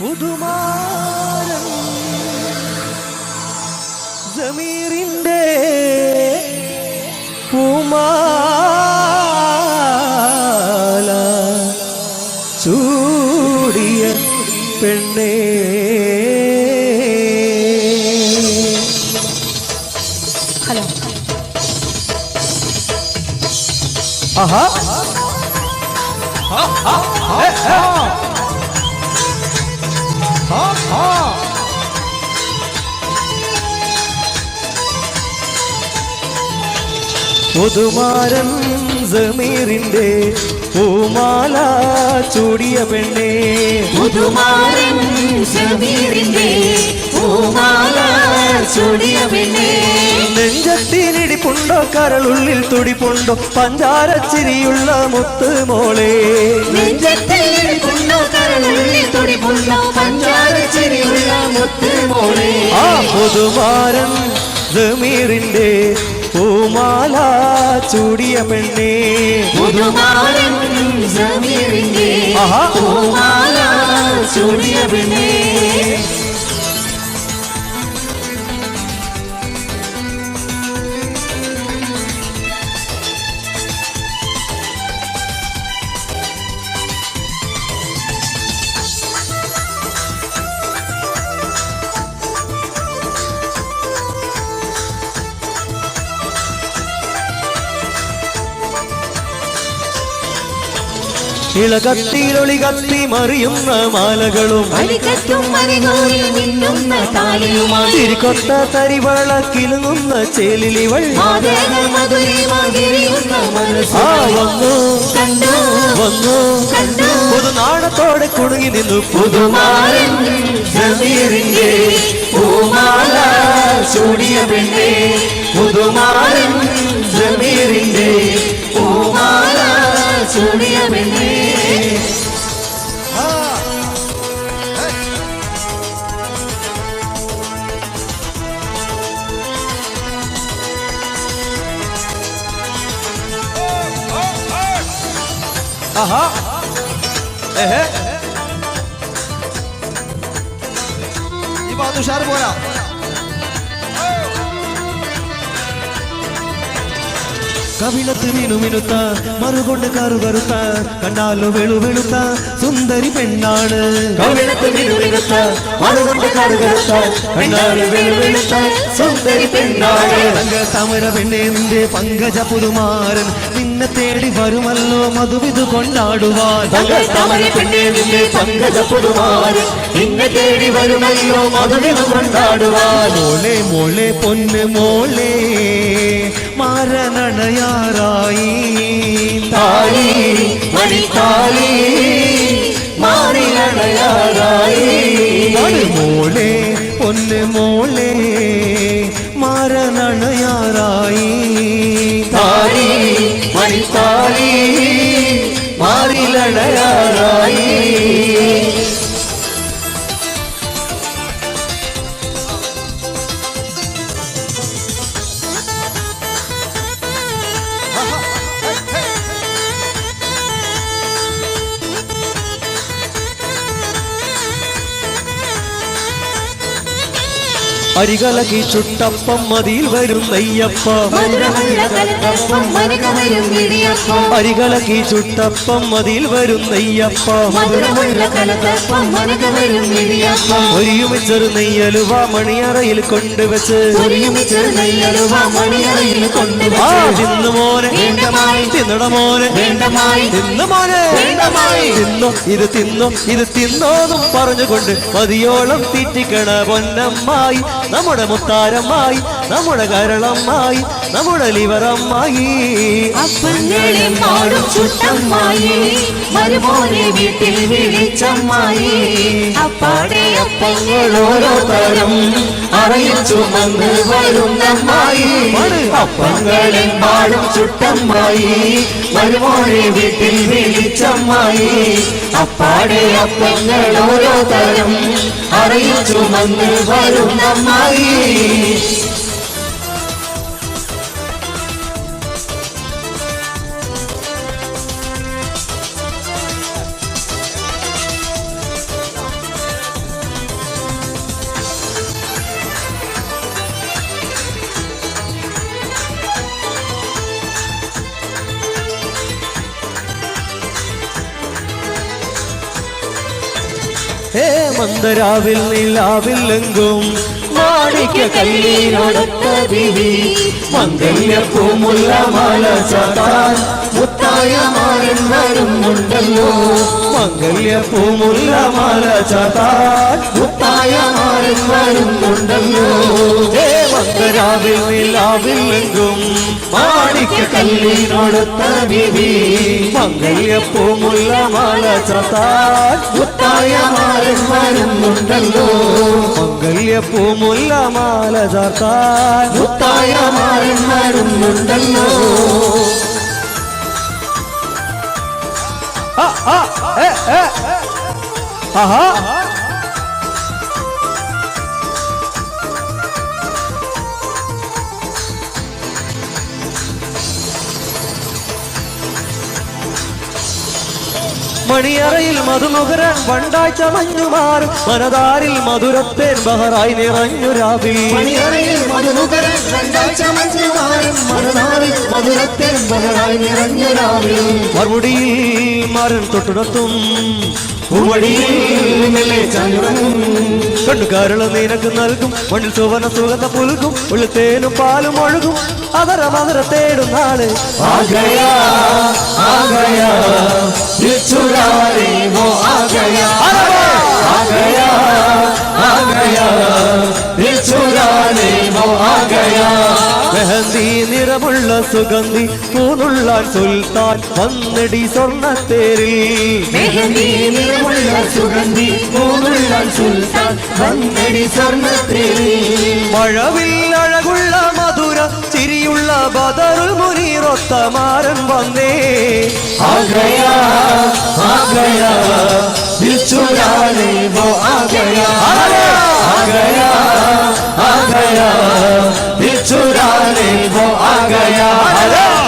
പുതുമാരം ജമീറിന്റെ പൂമാല ചൂടിയ പെണ്ണേ. ഹലോ. ആഹാ. പുതുമാരൻ സമീറിന്റെ പൂമാല ചൂടിയ പെണ്ണേ. പുതുമാരൻ സമീറിന്റെ പൂമാല ചൂടിയ പെണ്ണേ. നെഞ്ചത്തിനിടിപ്പുണ്ടോ കരളുള്ളിൽ തുടിപ്പുണ്ടോ പഞ്ചാരച്ചിരിയുള്ള മുത്ത് മോളെ. നെഞ്ചത്തിനിടിപ്പുണ്ടോ കരളുള്ളിൽ തുടിപ്പുണ്ടോ പഞ്ചാര ചെറിയുള്ള മുത്ത് മോളെ. ആ പുതുമാരൻ ജമീറിന്റെ പൂമാല ചൂടിയ പെണ്ണേ ആഹാ. പൂമാല ചൂടിയ പെണ്ണേ ഇളകത്തിലൊളി കത്തി മറിയുന്ന മാലകളും തിരിക്കൊത്ത തരിവള കിലുങ്ങുന്ന ചേലിലിവൾ. ആ വന്നു. പുതുനാടത്തോടെ വന്നു. കണ്ടു. പുതുനാണത്തോടെ കുണുങ്ങി നിന്നു. പുതുമാരൻ ചൂടിയ പെണ്ണേ. പുതുമാരൻ આહા એહે એ બાજુ સાર બોલા കവിളത്ത് മിനുമിനുത്ത മറുകൊണ്ട് കറുകറുത്ത കണ്ടാലോ വെളുവെളുത്ത സുന്ദരി പെണ്ണാണ്. കവിളത്ത് മിനുമിനുത്ത മറുകൊണ്ട് കറുകറുത്ത കണ്ടാൽ വെളുവെളുത്ത സുന്ദരി പെണ്ണാണ്. തങ്ക സമര പെണ്ണേ നിന്റെ പങ്കജ പുതുമാരൻ നിന്നെ തേടി വരുമല്ലോ മധുവിധു കൊണ്ടാടുവാൻ. രംഗ പെണ്ണേ നിന്റെ പങ്കജ പുതുമാരൻ നിന്നെ തേടി വരുമല്ലോ മധുവിധ കൊണ്ടാടുവാൻ. മോളെ മോളെ പൊന്ന് മോളെ മാരനണയാറായി താലി മണിത്താലി മാറിലണയാറായി മോളെ മോളെ പൊന്ന് മോളെ അരികലകി ചുട്ടപ്പം മതിയിൽ വരും നെയ്യപ്പ. അരികലകി ചുട്ടപ്പം മതിയിൽ വരും നെയ്യപ്പ. ഒരുമിച്ചൊരു നെയ്യലുവ മണിയറയിൽ കൊണ്ടുവച്ച്. തിന്നട മോനെ. തിന്നു മോനെ ഇത് തിന്നോ ഇത് തിന്നോന്നും പറഞ്ഞുകൊണ്ട് മതിയോളം തീറ്റിക്കണ പൊന്നമ്മായി. നമ്മുടെ മുത്താരമായി നമ്മുടെ കരളമ്മായി നമ്മുടെ ലിവറമ്മായി. അപ്പങ്ങളെ മാടും ചുട്ടമ്മായി മരുമോനെ വീട്ടിൽ വിളിച്ചമ്മായി. അപ്പാടെ അപ്പങ്ങൾ ഓരോ തരം അറയിൽ ചുമന്ന് വരുന്നമ്മായി അപ്പങ്ങളെ മാടും ചുട്ടമ്മായി മരുമോനെ വീട്ടിൽ വിളിച്ചമ്മായി. അപ്പാടെ അപ്പങ്ങൾ ഓരോ തരം അറയിൽ ചുമന്ന് വരുന്നമ്മായി ഏ മന്ദരാവിൽ നിലാവില്ലെങ്കും മാണിക്യ കല്ലിനോടൊത്ത വിധി. മംഗല്യപ്പൂമുല്ല മാല ചാത്താൻ മുത്തായ വരുന്നുണ്ടല്ലോ. മംഗല്യ പൂമുല്ല മാല ചാത്താൻ മുത്തായ മാരൻ വരുന്നുണ്ടല്ലോ. ഏ മന്ദരാവിൽ മാണിക്ക കല്ലിനോടൊത്ത വിധി. മംഗല്യപ്പൂമുല്ല മാല ചാത്താൻ മുത്തായ വരുന്നുണ്ടല്ലോ. മംഗല്യ പൂമുല്ല മാല ചാത്താൻ മുത്തായ മാരൻ വരുന്നുണ്ടല്ലോ ആ, ആ, ഏ, ഏ. ആഹാ മണിയറയിൽ മധുമുഖരൻ ചമഞ്ഞു മാറും മനതാരിൽ മധുരത്തേൻ ബഹറായി നിറഞ്ഞു രാവിൽ. മണിയറയിൽ മധുനുകരൻ രണ്ടാഴ്ച മഞ്ഞുമാറും മറുനാളിൽ മധുരത്തേൻ ബഹറായി നിറഞ്ഞു രാവിൽ. മറുപടിയിൽ മരൻ ചന്ദ്രനും കണ്ണുകാരുള്ള നിനക്ക് നൽകും. മണ്ണിൽ സുവന സുഗന്ധ പുൽകും. ഉള്ളിത്തേനും പാലും ഒഴുകും. അതര മധുര തേടും നാൾ സുഗന്ധി മൂന്നുള്ള സുൽത്താൻ വന്നടി സ്വർണത്തേരിൽ സുഗന്ധി മൂന്നുള്ള സുൽത്താൻ വന്നടി സ്വർണത്തേരിൽ മഴവിൽ അഴകുള്ള മധുര ചിരിയുള്ള ബദറു മുനീറൊത്ത മാരൻ വന്നേ. ആഗ്രയാ ആഗ്രയാ ദിൽ ചുരാനേ വോ ആഗ്രയാ. ആഗ്രയാ ആഗ്രയാ चुराने वो आ गया। हरा